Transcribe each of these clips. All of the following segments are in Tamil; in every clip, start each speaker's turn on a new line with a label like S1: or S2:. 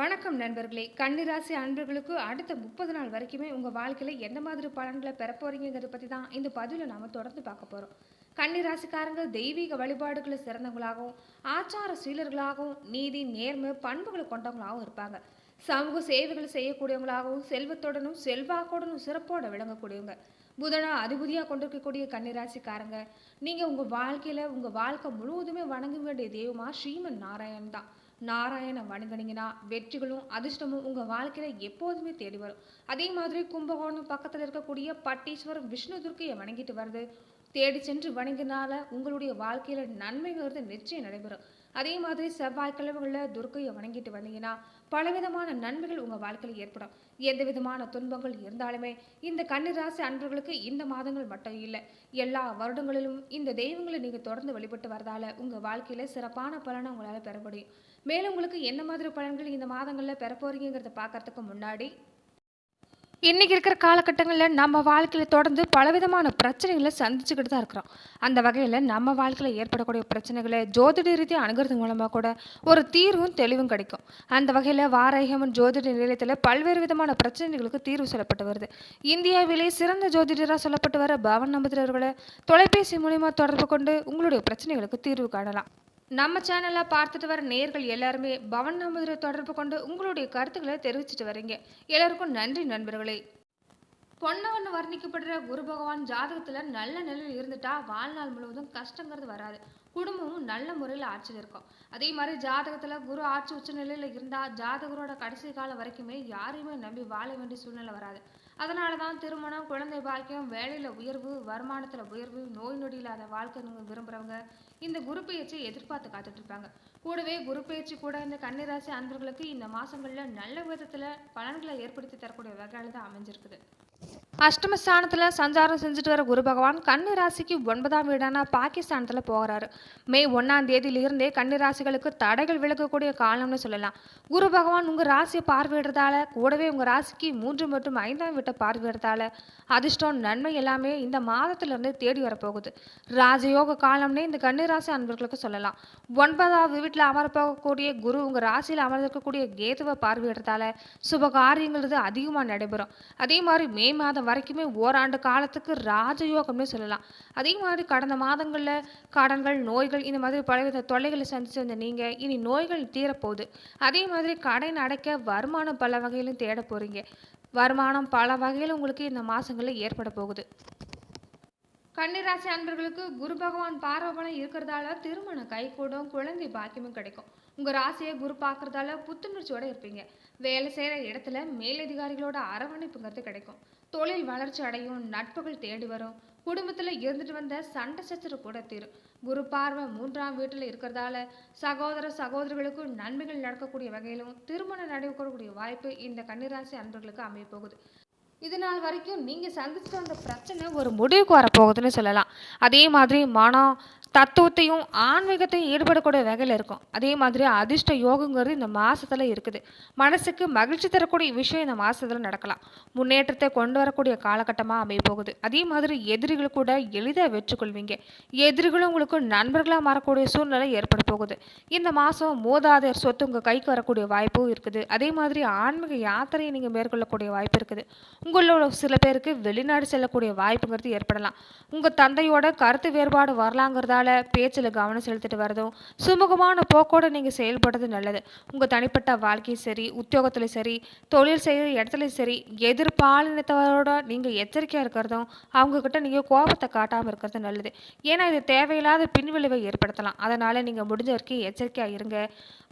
S1: வணக்கம் நண்பர்களே. கன்னிராசி அன்பர்களுக்கு அடுத்த முப்பது நாள் வரைக்குமே உங்கள் வாழ்க்கையில் எந்த மாதிரி பலன்களை பெற பற்றி தான் இந்த பதிவில் நாம் தொடர்ந்து பார்க்க போகிறோம் கன்னிராசிக்காரங்க தெய்வீக வழிபாடுகளை சிறந்தவங்களாகவும் ஆச்சார சீலர்களாகவும் நீதி நேர்மை பண்புகளை கொண்டவங்களாகவும் இருப்பாங்க. சமூக சேவைகள் செய்யக்கூடியவங்களாகவும் செல்வத்துடனும் செல்வாக்குடனும் சிறப்போட விளங்கக்கூடியவங்க. புதனா அதிபதியாக கொண்டிருக்கக்கூடிய கன்னிராசிக்காரங்க நீங்கள் உங்கள் வாழ்க்கையில் உங்கள் வாழ்க்கை முழுவதுமே வணங்க வேண்டிய தெய்வமாக ஸ்ரீமன் நாராயண் தான். நாராயண வணங்குனீங்கன்னா வெற்றிகளும் அதிர்ஷ்டமும் உங்கள் வாழ்க்கையில் எப்போதுமே தேடி வரும். அதே மாதிரி கும்பகோணம் பக்கத்தில் இருக்கக்கூடிய பட்டீஸ்வரம் விஷ்ணு துர்க்கையை வணங்கிட்டு வருது தேடி சென்று வணங்கினால உங்களுடைய வாழ்க்கையில் நன்மைங்கிறது நிச்சயம் நடைபெறும். அதே மாதிரி செவ்வாய்க்கிழமைகளில் துர்க்கையை வணங்கிட்டு வந்தீங்கன்னா பலவிதமான நன்மைகள் உங்கள் வாழ்க்கையில் ஏற்படும். எந்த விதமான துன்பங்கள் இருந்தாலுமே இந்த கன்னிராசி அன்பர்களுக்கு இந்த மாதங்கள் மட்டும் இல்லை எல்லா வருடங்களிலும் இந்த தெய்வங்களை நீங்கள் தொடர்ந்து வழிபட்டு வரதால உங்கள் வாழ்க்கையில் சிறப்பான பலனை உங்களால் பெற முடியும். மேலும் உங்களுக்கு என்ன மாதிரி பலன்கள் இந்த மாதங்களில் பெற போறீங்கிறத பார்க்கறதுக்கு முன்னாடி இன்றைக்கி இருக்கிற காலகட்டங்களில் நம்ம வாழ்க்கையில் தொடர்ந்து பலவிதமான பிரச்சனைகளை சந்திச்சுக்கிட்டு தான் இருக்கிறோம். அந்த வகையில் நம்ம வாழ்க்கையில் ஏற்படக்கூடிய பிரச்சனைகளை ஜோதிட ரீதியாக அணுகிறது மூலமாக கூட ஒரு தீர்வும் தெளிவும் கிடைக்கும். அந்த வகையில் வாராயகமன் ஜோதிட நிலையத்தில் பல்வேறு விதமான பிரச்சனைகளுக்கு தீர்வு சொல்லப்பட்டு வருது. இந்தியாவிலே சிறந்த ஜோதிடராக சொல்லப்பட்டு வர பவன் நம்பதிரவர்களை தொலைபேசி மூலிமா தொடர்பு கொண்டு உங்களுடைய பிரச்சனைகளுக்கு தீர்வு காணலாம். நம்ம சேனலை பார்த்துட்டு வர நேர்கள் எல்லாருமே பவன் நம்புதிரை தொடர்பு கொண்டு உங்களுடைய கருத்துக்களை தெரிவிச்சிட்டு வரீங்க. எல்லாருக்கும் நன்றி நண்பர்களே. பொன்னவன் வர்ணிக்கப்படுற குரு பகவான் ஜாதகத்துல நல்ல நிலையில் இருந்துட்டா வாழ்நாள் முழுவதும் கஷ்டங்கிறது வராது. குடும்பமும் நல்ல முறையில் ஆட்சியில் இருக்கும். அதே மாதிரி ஜாதகத்துல குரு ஆட்சி உச்ச நிலையில இருந்தா ஜாதகரோட கடைசி காலம் வரைக்குமே யாரையுமே நம்பி வாழ வேண்டிய சூழ்நிலை வராது. அதனால தான் திருமணம் குழந்தை பாக்கியம் வேலையில உயர்வு வருமானத்துல உயர்வு நோய் நொடி இல்லாத வாழ்க்கை விரும்புகிறவங்க விரும்புறவங்க இந்த குரு பெயர்ச்சி எதிர்பார்த்து காத்துட்டு இருப்பாங்க கூடவே குரு பெயர்ச்சி கூட இந்த கன்னிராசி அன்பர்களுக்கு இந்த மாசங்கள்ல நல்ல விதத்துல பலன்களை ஏற்படுத்தி தரக்கூடிய வகையில தான் அமைஞ்சிருக்குது. அஷ்டமஸ்தானத்தில் சஞ்சாரம் செஞ்சுட்டு வர குரு பகவான் கன்னி ராசிக்கு ஒன்பதாம் வீடான பாகிஸ்தானத்தில் போகிறாரு. மே ஒன்றாம் தேதியிலிருந்தே கன்னி ராசிகளுக்கு தடைகள் விளக்கக்கூடிய காலம்னு சொல்லலாம். குரு பகவான் உங்கள் ராசியை பார்வையிடுறதால கூடவே உங்கள் ராசிக்கு மூன்று மற்றும் ஐந்தாம் வீட்டை பார்வையிடுறதால அதிர்ஷ்டம் நன்மை எல்லாமே இந்த மாதத்துலேருந்து தேடி வரப்போகுது. ராஜயோக காலம்னே இந்த கன்னி ராசி அன்பர்களுக்கு சொல்லலாம். ஒன்பதாவது வீட்டில் அமரப்போகக்கூடிய குரு உங்கள் ராசியில் அமர்ந்திருக்கக்கூடிய கேதுவை பார்வையிடுறதால சுப காரியங்கள் அதிகமாக நடைபெறும். அதே மாதிரி மே மாதம் வரைக்குமே ஓராண்டு காலத்துக்கு ராஜயோகம்னு சொல்லலாம். அதே மாதிரி கடந்த மாதங்களில் கடன்கள் நோய்கள் இந்த மாதிரி பலவித தொல்லைகளை சந்திச்சு வந்த நீங்கள் இனி நோய்கள் தீரப்போகுது. அதே மாதிரி கடன் அடைக்க வருமானம் பல வகையிலும் தேட போகிறீங்க வருமானம் பல வகையில் உங்களுக்கு இந்த மாதங்களில் ஏற்பட போகுது. கன்னிராசி அன்பர்களுக்கு குரு பகவான் பார்வை பலம் இருக்கிறதால திருமணம் கைகூடும் குழந்தை பாக்கியமும் கிடைக்கும். உங்க ராசியை குரு பார்க்குறதால புத்துணர்ச்சியோட இருப்பீங்க. வேலை செய்யற இடத்துல மேலதிகாரிகளோட அரவணைப்புங்கிறது கிடைக்கும். தொழில் வளர்ச்சி அடையும் நட்புகள் தேடி வரும். குடும்பத்துல இருந்துட்டு வந்த சண்டை சச்சரவு கூட தீரும். குரு பார்வை மூன்றாம் வீட்டில் இருக்கிறதால சகோதர சகோதரிகளுக்கும் நன்மைகள் நடக்கக்கூடிய வகையிலும் திருமணம் நடைபெறக்கூடிய வாய்ப்பு இந்த கன்னிராசி அன்பர்களுக்கு அமைய போகுது இது நாள் வரைக்கும் நீங்கள் சந்திச்சுட்டு வந்த பிரச்சனை ஒரு முடிவுக்கு வரப்போகுதுன்னு சொல்லலாம். அதே மாதிரி மனம் தத்துவத்தையும் ஆன்மீகத்தையும் ஈடுபடக்கூடிய வகையில் இருக்கும். அதே மாதிரி அதிர்ஷ்ட யோகங்கிறது இந்த மாதத்தில் இருக்குது. மனசுக்கு மகிழ்ச்சி தரக்கூடிய விஷயம் இந்த மாதத்தில் நடக்கலாம். முன்னேற்றத்தை கொண்டு வரக்கூடிய காலகட்டமாக அமைய போகுது அதே மாதிரி எதிரிகள் கூட எளிதாக வெற்றிக்கொள்வீங்க எதிரிகளும் உங்களுக்கு நண்பர்களாக மாறக்கூடிய சூழ்நிலை ஏற்பட போகுது. இந்த மாதம் மூதாதையர் சொத்து உங்கள் கைக்கு வரக்கூடிய வாய்ப்பும் இருக்குது. அதே மாதிரி ஆன்மீக யாத்திரையை நீங்கள் மேற்கொள்ளக்கூடிய வாய்ப்பு இருக்குது. உங்களோட சில பேருக்கு வெளிநாடு செல்லக்கூடிய வாய்ப்புங்கிறது ஏற்படலாம். உங்கள் தந்தையோட கருத்து வேறுபாடு வரலாங்கிறதால பேச்சில் கவனம் செலுத்திட்டு வரதும் சுமூகமான போக்கோடு நீங்கள் செயல்படுறது நல்லது. உங்கள் தனிப்பட்ட வாழ்க்கையும் சரி உத்தியோகத்துலையும் சரி தொழில் செய்கிற இடத்துலையும் சரி எதிர்பாலினத்தவரோட நீங்கள் எச்சரிக்கையாக இருக்கிறதும் அவங்கக்கிட்ட நீங்கள் கோபத்தை காட்டாமல் இருக்கிறது நல்லது. ஏன்னா இது தேவையில்லாத பின்விளைவை ஏற்படுத்தலாம். அதனால் நீங்கள் முடிஞ்ச வரைக்கும் எச்சரிக்கையாக இருங்க.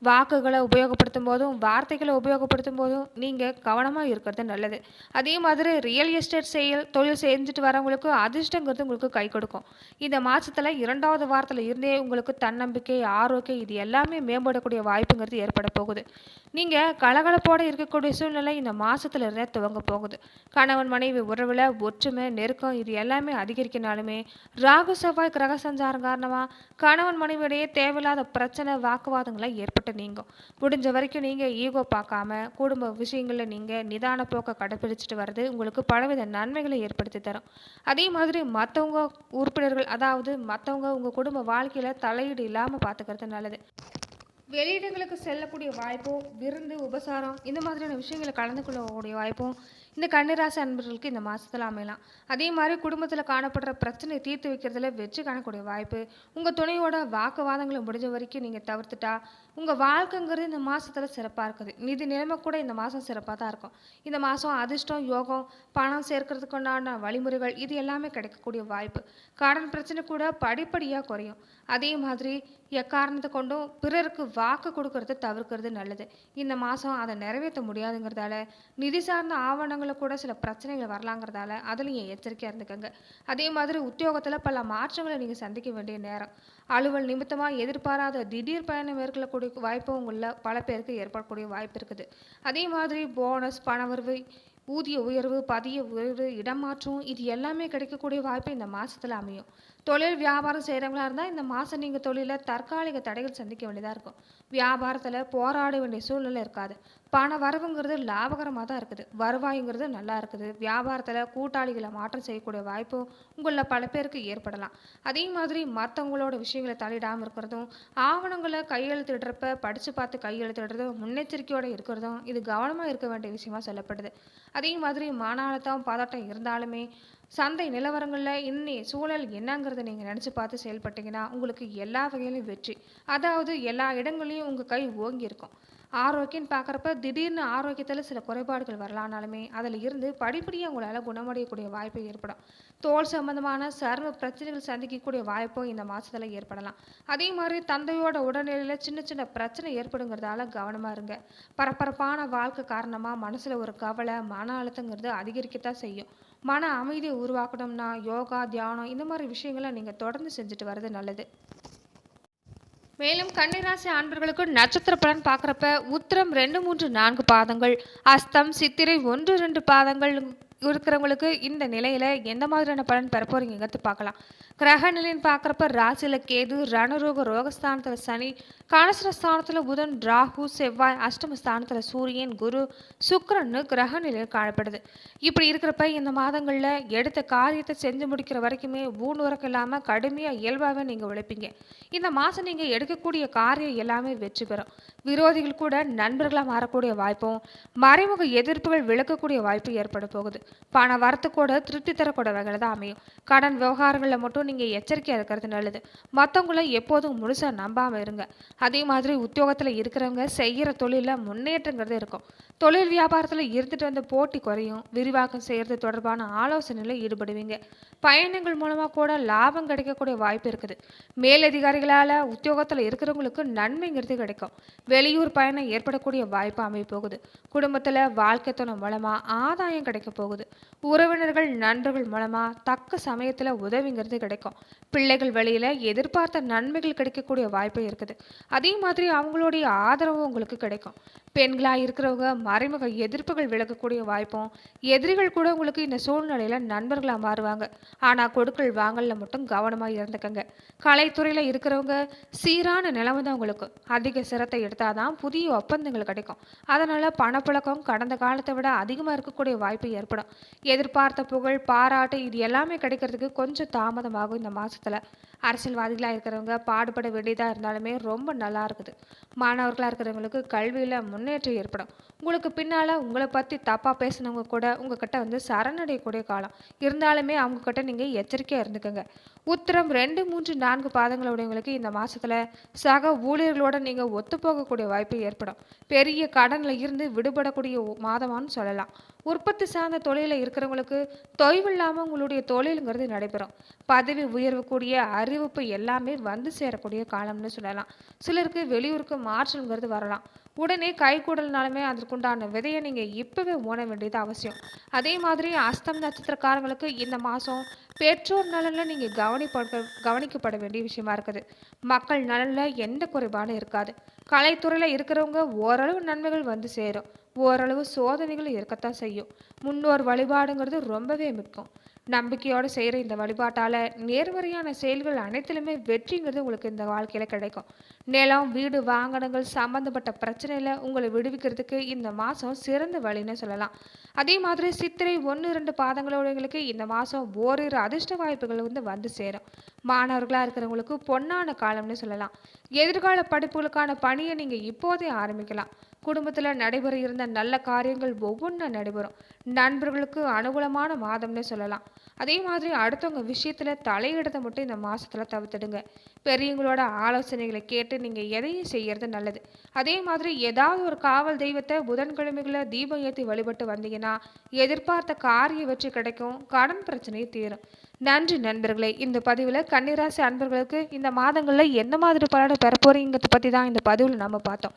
S1: வாக்குகளை உபயோகப்படுத்தும் போதும் வார்த்தைகளை உபயோகப்படுத்தும் போதும் நீங்கள் கவனமாக இருக்கிறது நல்லது. அதே மாதிரி ரியல் எஸ்டேட் செயல் தொழில் செஞ்சுட்டு வரவங்களுக்கு அதிர்ஷ்டங்கிறது உங்களுக்கு கை கொடுக்கும். இந்த மாதத்தில் இரண்டாவது வாரத்தில் இருந்தே உங்களுக்கு தன்னம்பிக்கை ஆரோக்கியம் இது எல்லாமே மேம்படக்கூடிய வாய்ப்புங்கிறது ஏற்பட போகுது. நீங்கள் கலகலப்போடு இருக்கக்கூடிய சூழ்நிலை இந்த மாதத்துல இருந்தே துவங்க போகுது. கணவன் மனைவி உறவில் ஒற்றுமை நெருக்கம் இது எல்லாமே அதிகரிக்கினாலுமே ராகு செவ்வாய் கிரக சஞ்சாரம் காரணமாக கணவன் மனைவியிடையே தேவையில்லாத பிரச்சனை வாக்குவாதங்களை ஏற்பட்டு நீங்கும். முடிஞ்ச வரைக்கும் நீங்கள் ஈகோ பார்க்காம குடும்ப விஷயங்களில் நீங்கள் நிதான போக்கை கடைப்பிடிச்சிட்டு வர்றது உங்களுக்கு பலவித நன்மைகளை ஏற்படுத்தி தரும். அதே மாதிரி மற்றவங்க உறுப்பினர்கள் அதாவது மற்றவங்க உங்கள் குடும்ப வாழ்க்கையில் தலையீடு இல்லாமல் பார்த்துக்கிறது நல்லது. வெளியிடங்களுக்கு செல்லக்கூடிய வாய்ப்பும் விருந்து உபசாரம் இந்த மாதிரியான விஷயங்களை கலந்து கொள்ளக்கூடிய வாய்ப்பும் இந்த கன்னிராசி அன்பர்களுக்கு இந்த மாதத்தில் அமையலாம். அதே மாதிரி குடும்பத்தில் காணப்படுற பிரச்சனையை தீர்த்து வைக்கிறதுல வெற்றி காணக்கூடிய வாய்ப்பு உங்கள் துணையோட வாக்குவாதங்களை முடிஞ்ச வரைக்கும் நீங்கள் தவிர்த்துட்டா உங்கள் வாழ்க்கைங்கிறது இந்த மாதத்தில் சிறப்பாக இருக்குது. நிதி நிலைமை கூட இந்த மாதம் சிறப்பாக தான் இருக்கும். இந்த மாதம் அதிர்ஷ்டம் யோகம் பணம் சேர்க்கறதுக்கு உண்டான வழிமுறைகள் இது எல்லாமே கிடைக்கக்கூடிய வாய்ப்பு. கடன் பிரச்சனை கூட படிப்படியாக குறையும். அதே மாதிரி எக்காரணத்தை கொண்டும் பிறருக்கு வாக்கு கொடுக்கறத தவிர்க்கிறது நல்லது. இந்த மாதம் அதை நிறைவேற்ற முடியாதுங்கிறதால நிதி சார்ந்த ஆவணங்களை கூட சில பிரச்சனைகள் வரலாங்கிறதால அதுலேயும் எச்சரிக்கையாக இருந்துக்கங்க. அதே மாதிரி உத்தியோகத்தில் பல மாற்றங்களை நீங்கள் சந்திக்க வேண்டிய நேரம். அலுவல் நிமித்தமாக எதிர்பாராத திடீர் பயணம் மேற்கொள்ளக்கூடிய வாய்ப்பு உங்களில் பல பேருக்கு ஏற்படக்கூடிய வாய்ப்பு இருக்குது. அதே மாதிரி போனஸ் பணவரவு ஊதிய உயர்வு பதிய உயர்வு இடமாற்றம் இது எல்லாமே கிடைக்கக்கூடிய வாய்ப்பு இந்த மாதத்தில் அமையும். தொழில் வியாபாரம் செய்கிறவங்களா இருந்தால் இந்த மாதம் நீங்கள் தொழிலில் தற்காலிக தடைகள் சந்திக்க வேண்டியதாக இருக்கும். வியாபாரத்தில் போராட வேண்டிய சூழ்நிலை இருக்காது. பண வரவுங்கிறது லாபகரமாக தான் இருக்குது. வருவாய்ங்கிறது நல்லா இருக்குது. வியாபாரத்தில் கூட்டாளிகளை மாற்றம் செய்யக்கூடிய வாய்ப்பும் உங்களில் பல பேருக்கு ஏற்படலாம். அதே மாதிரி மற்றவங்களோட விஷயங்களை தலையிடாமல் இருக்கிறதும் ஆவணங்களை கையெழுத்திடுறப்ப படித்து பார்த்து கையெழுத்திடுறதும் முன்னெச்சரிக்கையோடு இருக்கிறதும் இது கவனமாக இருக்க வேண்டிய விஷயமா சொல்லப்படுது. அதே மாதிரி மன அழுத்தம் பதட்டம் இருந்தாலுமே சந்தை நிலவரங்களில் இன்னி சூழல் என்னங்கிறத நீங்கள் நினச்சி பார்த்து செயல்பட்டீங்கன்னா உங்களுக்கு எல்லா வகையிலும் வெற்றி. அதாவது எல்லா இடங்களையும் உங்கள் கை ஓங்கி இருக்கும் ஆரோக்கியம்னு பார்க்குறப்ப திடீர்னு ஆரோக்கியத்தில் சில குறைபாடுகள் வரலானாலுமே அதில் இருந்து படிப்படியாக உங்களால் குணமடையக்கூடிய வாய்ப்பு ஏற்படும். தோல் சம்பந்தமான சர்ம பிரச்சனைகள் சந்திக்கக்கூடிய வாய்ப்பும் இந்த மாதத்தில் ஏற்படலாம். அதே மாதிரி தந்தையோட உடல்நிலையில் சின்ன சின்ன பிரச்சனை ஏற்படுங்கிறதால கவனமாக இருங்க. பரபரப்பான வாழ்க்கை காரணமாக மனசில் ஒரு கவலை மன அழுத்தங்கிறது அதிகரிக்கத்தான் செய்யும். மன அமைதியை உருவாக்கணும்னா யோகா தியானம் இந்த மாதிரி விஷயங்களை நீங்கள் தொடர்ந்து செஞ்சுட்டு வர்றது நல்லது. மேலும் கன்னிராசி ஆண்பர்களுக்கு நட்சத்திர பலன் பார்க்குறப்ப உத்திரம் ரெண்டு மூன்று நான்கு பாதங்கள் அஸ்தம் சித்திரை ஒன்று ரெண்டு பாதங்கள் இருக்கிறவங்களுக்கு இந்த நிலையில் எந்த மாதிரியான பலன் பெற போறீங்கிறது பார்க்கலாம். கிரக நிலைன்னு பார்க்குறப்ப ராசியில் கேது ரணரோக ரோகஸ்தானத்தில் சனி காலஸ்ரஸ்தானத்தில் புதன் ராகு செவ்வாய் அஷ்டமஸ்தானத்தில் சூரியன் குரு சுக்கரன்னு கிரக நிலையில் காணப்படுது. இப்படி இருக்கிறப்ப இந்த மாதங்களில் எடுத்த காரியத்தை செஞ்சு முடிக்கிற வரைக்குமே ஊன் உறக்கம் இல்லாமல் கடுமையாக இயல்பாகவே நீங்கள் உழைப்பீங்க. இந்த மாதம் நீங்கள் எடுக்கக்கூடிய காரியம் எல்லாமே வெற்றி பெறும். விரோதிகள் கூட நண்பர்களாக மாறக்கூடிய வாய்ப்பும் மறைமுக எதிர்ப்புகள் விளக்கக்கூடிய வாய்ப்பு ஏற்பட போகுது. பண வரத்து கூட திருப்தி தரக்கூடிய வகையில் தான் அமையும். கடன் விவகாரங்களில் மட்டும் நீங்கள் எச்சரிக்கையாக இருக்கிறது நல்லது. மற்றவங்கள எப்போதும் முழுசாக நம்பாமல் இருங்க. அதே மாதிரி உத்தியோகத்தில் இருக்கிறவங்க செய்கிற தொழிலில் முன்னேற்றங்கிறது இருக்கும். தொழில் வியாபாரத்தில் இருந்துட்டு வந்த போட்டி குறையும் விரிவாக்கம் செய்கிறது தொடர்பான ஆலோசனையில் ஈடுபடுவீங்க. பயணங்கள் மூலமாக கூட லாபம் கிடைக்கக்கூடிய வாய்ப்பு இருக்குது. மேலதிகாரிகளால் உத்தியோகத்தில் இருக்கிறவங்களுக்கு நன்மைங்கிறது கிடைக்கும். வெளியூர் பயணம் ஏற்படக்கூடிய வாய்ப்பு அமைய போகுது குடும்பத்தில் வாழ்க்கை துணை மூலமாக ஆதாயம் கிடைக்க போகுது. உறவினர்கள் நண்பர்கள் மூலமாக தக்க சமயத்தில் உதவிங்கிறது கிடைக்கும். பிள்ளைகள் வழியில் எதிர்பார்த்த நன்மைகள் கிடைக்கக்கூடிய வாய்ப்பு இருக்குது. அதே மாதிரி அவங்களுடைய ஆதரவும் உங்களுக்கு கிடைக்கும். பெண்களாக இருக்கிறவங்க மறைமுக எதிர்ப்புகள் விலகக்கூடிய வாய்ப்பும் எதிரிகள் கூட உங்களுக்கு இந்த சூழ்நிலையில் நண்பர்களாக மாறுவாங்க. ஆனால் கொடுக்கல் வாங்கலில் மட்டும் கவனமாக இருந்துக்கங்க. கலைத்துறையில் இருக்கிறவங்க சீரான நிலைமை தான் உங்களுக்கு. அதிக சிரத்தை எடுத்தால் தான் புதிய ஒப்பந்தங்கள் கிடைக்கும். அதனால் பணப்புழக்கம் கடந்த காலத்தை விட அதிகமாக இருக்கக்கூடிய வாய்ப்பு ஏற்படும். எதிர்பார்த்த புகழ் பாராட்டு இது எல்லாமே கிடைக்கிறதுக்கு கொஞ்சம் தாமதமாகும் இந்த மாதத்தில் அரசியல்வாதிகளாக இருக்கிறவங்க பாடுபட வேண்டியதாக இருந்தாலுமே ரொம்ப நல்லா இருக்குது. மாணவர்களாக இருக்கிறவங்களுக்கு கல்வியில் முன்னேற்றம் ஏற்படும். உங்களுக்கு பின்னால் உங்களை பற்றி தப்பாக பேசினவங்க கூட உங்ககிட்ட வந்து சரணடையக்கூடிய காலம். இருந்தாலுமே அவங்கக்கிட்ட நீங்கள் எச்சரிக்கையாக இருந்துக்கோங்க. உத்தரம் ரெண்டு மூன்று நான்கு பாதங்களுடையவங்களுக்கு இந்த மாதத்தில் சக ஊழியர்களோட நீங்கள் ஒத்துப்போகக்கூடிய வாய்ப்பு ஏற்படும். பெரிய கடனில் இருந்து விடுபடக்கூடிய மாதமானு சொல்லலாம். உற்பத்தி சார்ந்த தொழிலில் இருக்கிறவங்களுக்கு தொய்வில்லாமல் உங்களுடைய தொழிலுங்கிறது நடைபெறும். பதவி உயர்வு கூடிய அறிவிப்பு எல்லாமே வந்து சேரக்கூடிய காலம்னு சொல்லலாம். சிலருக்கு வெளியூருக்கு மாற்றம்ங்கிறது வரலாம். உடனே கைகூடல்னாலுமே அதற்குண்டான விதையை நீங்கள் இப்போவே ஊன வேண்டியது அவசியம். அதே மாதிரி அஸ்தம் நட்சத்திரக்காரங்களுக்கு இந்த மாதம் பெற்றோர் நலனில் நீங்கள் கவனிப்பட கவனிக்கப்பட வேண்டிய விஷயமா இருக்குது. மக்கள் நலனில் எந்த குறைபாடும் இருக்காது. கலைத்துறையில் இருக்கிறவங்க ஓரளவு நன்மைகள் வந்து சேரும். ஓரளவு சோதனைகள் இருக்கத்தான் செய்யும். முன்னோர் வழிபாடுங்கிறது ரொம்பவே மிக்கும் நம்பிக்கையோடு செய்கிற இந்த வழிபாட்டால் நேர்மறையான செயல்கள் அனைத்திலுமே வெற்றிங்கிறது உங்களுக்கு இந்த வாழ்க்கையில் கிடைக்கும். நிலம் வீடு வாகனங்கள் சம்மந்தப்பட்ட பிரச்சனையில் உங்களை விடுவிக்கிறதுக்கு இந்த மாதம் சிறந்த வழின்னு சொல்லலாம். அதே மாதிரி சித்திரை ஒன்று ரெண்டு பாதங்களோடவங்களுக்கு இந்த மாதம் ஓரிரு அதிர்ஷ்ட வாய்ப்புகள் வந்து வந்து சேரும். மாணவர்களாக இருக்கிறவங்களுக்கு பொன்னான காலம்னு சொல்லலாம். எதிர்கால படிப்புகளுக்கான பணியை நீங்கள் இப்போதே ஆரம்பிக்கலாம். குடும்பத்தில் நடைபெற இருந்த நல்ல காரியங்கள் ஒவ்வொன்றும் நடைபெறும். நண்பர்களுக்கு அனுகூலமான மாதம்னு சொல்லலாம். அதே மாதிரி அடுத்தவங்க விஷயத்தில் தலையிடத்தை மட்டும் இந்த மாதத்தில் தவிர்த்துடுங்க. பெரியவங்களோட ஆலோசனைகளை கேட்டு நீங்கள் எதையும் செய்கிறது நல்லது. அதே மாதிரி ஏதாவது ஒரு காவல் தெய்வத்தை புதன்கிழமைகளில் தீபம் ஏற்றி வழிபட்டு வந்தீங்கன்னா எதிர்பார்த்த காரிய வெற்றி கிடைக்கும். கடன் பிரச்சனையை தீரும். நன்றி நண்பர்களே இந்த பதிவில் கன்னிராசி அன்பர்களுக்கு இந்த மாதங்களில் எந்த மாதிரி பலனை பெற பற்றி தான் இந்த பதிவில் நம்ம பார்த்தோம்.